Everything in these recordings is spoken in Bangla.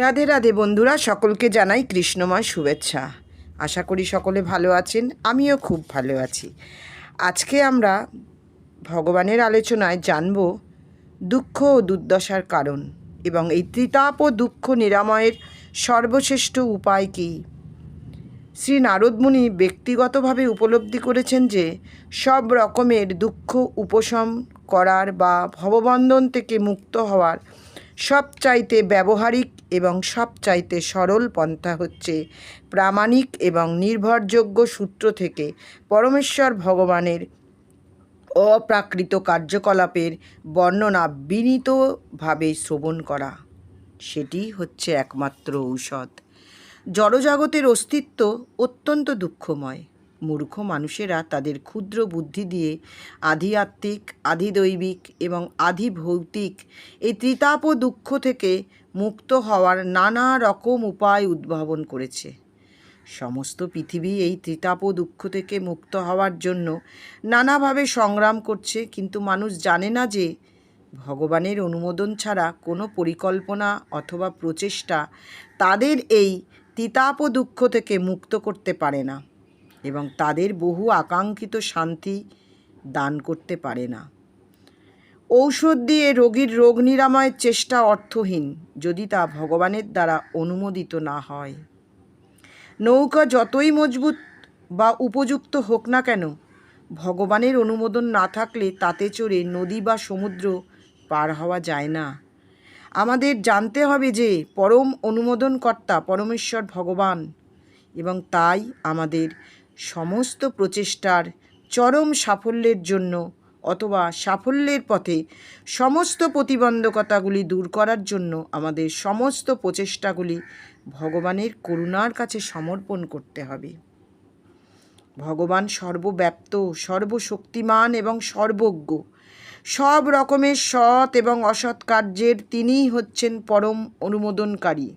রাধে রাধে বন্ধুরা, সকলকে জানাই কৃষ্ণময় শুভেচ্ছা। আশা করি সকলে ভালো আছেন, আমিও খুব ভালো আছি। আজকে আমরা ভগবানের আলোচনায় জানব দুঃখ ও দুর্দশার কারণ এবং এই ত্রিতাপ ও দুঃখ নিরাময়ের সর্বশ্রেষ্ঠ উপায় কী। শ্রী নারদমুনি ব্যক্তিগতভাবে উপলব্ধি করেছেন যে, সব রকমের দুঃখ উপশম করার বা ভববন্ধন থেকে মুক্ত হওয়ার সবচাইতে ব্যবহারিক এবং সবচাইতে সরল পন্থা হচ্ছে প্রামাণিক এবং নির্ভরযোগ্য সূত্র থেকে পরমেশ্বর ভগবানের অপ্রাকৃত কার্যকলাপের বর্ণনা বিনীতভাবে শ্রবণ করা। সেটি হচ্ছে একমাত্র ঔষধ। জড়জগতের অস্তিত্ব অত্যন্ত দুঃখময়। মূর্খ মানুষেরা তাদের ক্ষুদ্র বুদ্ধি দিয়ে আধ্যাত্মিক আধিদৈবিক এবং আধি ভৌতিক এই ত্রিতাপ দুঃখ থেকে মুক্ত হওয়ার নানা রকম উপায় উদ্ভাবন করেছে। সমস্ত পৃথিবী এই ত্রিতাপ দুঃখ থেকে মুক্ত হওয়ার জন্য নানাভাবে সংগ্রাম করছে, কিন্তু মানুষ জানে না যে ভগবানের অনুমোদন ছাড়া কোনো পরিকল্পনা অথবা প্রচেষ্টা তাদের এই তিতাপ দুঃখ থেকে মুক্ত করতে পারে না। এবং তাদের বহু আকাঙ্ক্ষিত শান্তি দান করতে পারে না। ঔষধ দিয়ে রোগীর রোগ নিরাময়ের চেষ্টা অর্থহীন, যদি তা ভগবানের দ্বারা অনুমোদিত না হয়। নৌকা যতই মজবুত বা উপযুক্ত হোক না কেন, ভগবানের অনুমোদন না থাকলে তাতে চড়ে নদী বা সমুদ্র পার হওয়া যায় না। আমাদের জানতে হবে যে, পরম অনুমোদনকর্তা পরমেশ্বর ভগবান এবং তাই আমাদের সমস্ত প্রচেষ্টার চরম সাফল্যের জন্য অথবা সাফল্যের পথে সমস্ত প্রতিবন্ধকতাগুলি দূর করার জন্য আমাদের সমস্ত প্রচেষ্টাগুলি ভগবানের করুণার কাছে সমর্পণ করতে হবে। ভগবান সর্বব্যাপ্ত, সর্বশক্তিমান এবং সর্বজ্ঞ। সব রকমের সৎ এবং অসৎ কার্যের তিনিই হচ্ছেন পরম অনুমোদনকারী।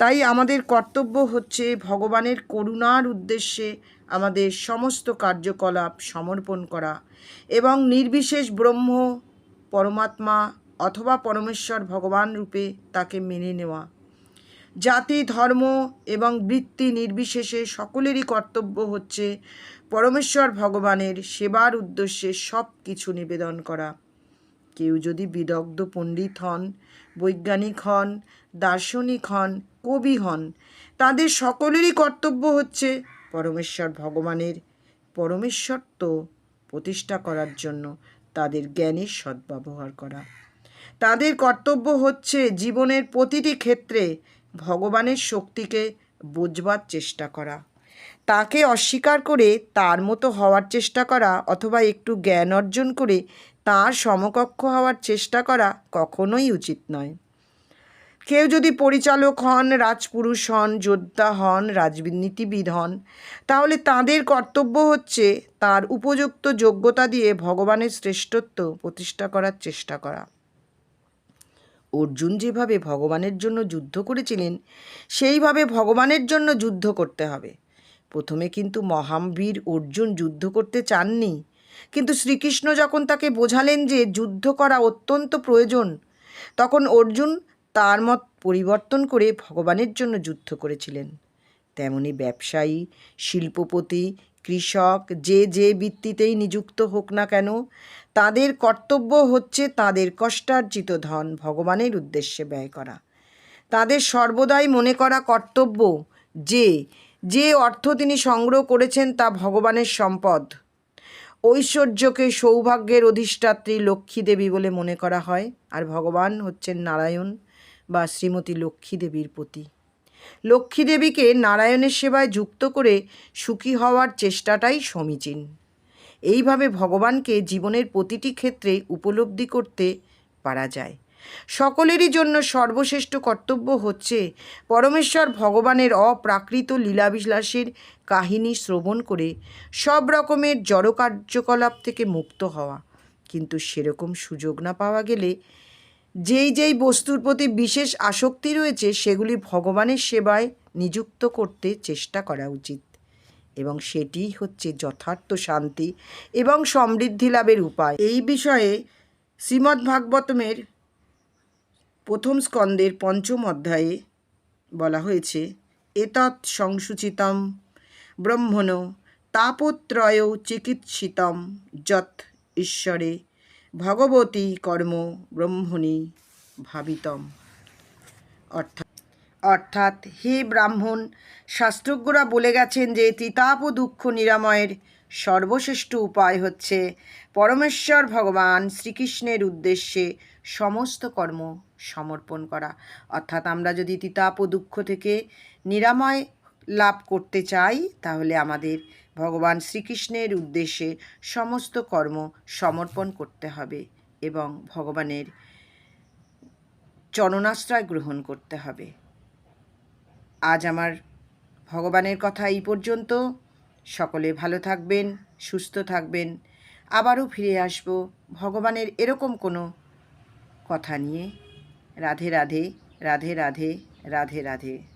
তাই আমাদের কর্তব্য হচ্ছে ভগবানের করুণার উদ্দেশ্যে আমাদের সমস্ত কার্যকলাপ সমর্পণ করা এবং নির্বিশেষ ব্রহ্ম, পরমাত্মা অথবা পরমেশ্বর ভগবান রূপে তাকে মেনে নেওয়া। জাতি, ধর্ম এবং বৃত্তি নির্বিশেষে সকলেরই কর্তব্য হচ্ছে পরমেশ্বর ভগবানের সেবার উদ্দেশ্যে সব কিছু নিবেদন করা। কেউ যদি বিদগ্ধ পণ্ডিত হন, বৈজ্ঞানিক হন দার্শনিক হন, কবি হন। তাদের সকলেরই কর্তব্য হচ্ছে পরমেশ্বর ভগবানের পরমেশ্বরত্ব প্রতিষ্ঠা করার জন্য তাদের জ্ঞানের সদ্ব্যবহার করা। তাদের কর্তব্য হচ্ছে জীবনের প্রতিটি ক্ষেত্রে ভগবানের শক্তিকে বোঝবার চেষ্টা করা। তাকে অস্বীকার করে তার মতো হওয়ার চেষ্টা করা অথবা একটু জ্ঞান অর্জন করে তার সমকক্ষ হওয়ার চেষ্টা করা কখনোই উচিত নয়। কেউ যদি পরিচালক হন, রাজপুরুষ হন, যোদ্ধা হন, রাজনীতিবিদ হন, তাহলে তাদের কর্তব্য হচ্ছে তার উপযুক্ত যোগ্যতা দিয়ে ভগবানের শ্রেষ্ঠত্ব প্রতিষ্ঠা করার চেষ্টা করা। অর্জুন যেভাবে ভগবানের জন্য যুদ্ধ করেছিলেন, সেইভাবে ভগবানের জন্য যুদ্ধ করতে হবে। প্রথমে কিন্তু মহাবীর অর্জুন যুদ্ধ করতে চাননি, কিন্তু শ্রীকৃষ্ণ যখন তাকে বোঝালেন যে যুদ্ধ করা অত্যন্ত প্রয়োজন, তখন অর্জুন তার মত পরিবর্তন করে ভগবানের জন্য যুদ্ধ করেছিলেন। তেমনি ব্যবসায়ী, শিল্পপতি, কৃষক যে যে বৃত্তিতেই নিযুক্ত হোক না কেন, তাদের কর্তব্য হচ্ছে তাদের কষ্টার্জিত ধন ভগবানের উদ্দেশ্যে ব্যয় করা। তাদের সর্বদাই মনে করা কর্তব্য যে যে অর্থ তিনি সংগ্রহ করেছেন তা ভগবানের সম্পদ। ঐশ্বর্যকে সৌভাগ্যের অধিষ্ঠাত্রী লক্ষ্মী দেবী বলে মনে করা হয়, আর ভগবান হচ্ছেন নারায়ণ। বা শ্রীমতী লক্ষ্মী দেবীর প্রতি। লক্ষ্মী দেবীকে নারায়ণের সেবায় যুক্ত করে সুখী হওয়ার চেষ্টাটাই সমীচীন। এইভাবে ভগবানকে জীবনের প্রতিটি ক্ষেত্রে উপলব্ধি করতে পারা যায়। সকলেরই জন্য সর্বশ্রেষ্ঠ কর্তব্য হচ্ছে পরমেশ্বর ভগবানের অপ্রাকৃত লীলাবিলাসের কাহিনী শ্রবণ করে সব রকমের জড় কার্যকলাপ থেকে মুক্ত হওয়া। কিন্তু সেরকম সুযোগ না পাওয়া গেলে যেই যেই বস্তুর প্রতি বিশেষ আসক্তি রয়েছে, সেগুলি ভগবানের সেবায় নিযুক্ত করতে চেষ্টা করা উচিত। এবং সেটিই হচ্ছে যথার্থ শান্তি এবং সমৃদ্ধি লাভের উপায়। এই বিষয়ে শ্রীমদ্ ভাগবতমের প্রথম স্কন্দের পঞ্চম অধ্যায়ে বলা হয়েছে, এতৎ সংসূচিতম ব্রহ্মণ তাপত্রয় চিকিৎসিতম যৎ ঈশ্বরে ভগবতী কর্ম ব্রহ্মণি ভাবিতম। অর্থাৎ অর্থাৎ হে ব্রাহ্মণ, শাস্ত্রজ্ঞরা বলে গেছেন যে তিতাপ ও দুঃখ নিরাময়ের সর্বশ্রেষ্ঠ উপায় হচ্ছে পরমেশ্বর ভগবান শ্রীকৃষ্ণের উদ্দেশ্যে সমস্ত কর্ম সমর্পণ করা। অর্থাৎ আমরা যদি তিতাপ ও দুঃখ থেকে নিরাময় লাভ করতে চাই, তাহলে আমাদের ভগবান শ্রীকৃষ্ণের উদ্দেশ্যে সমস্ত কর্ম সমর্পণ করতে হবে এবং ভগবানের চরণাশ্রয় গ্রহণ করতে হবে। আজ আমার ভগবানের কথা এই পর্যন্ত। সকলে ভালো থাকবেন, সুস্থ থাকবেন। আবারও ফিরে আসব ভগবানের এরকম কোনো কথা নিয়ে। রাধে রাধে রাধে রাধে রাধে রাধে।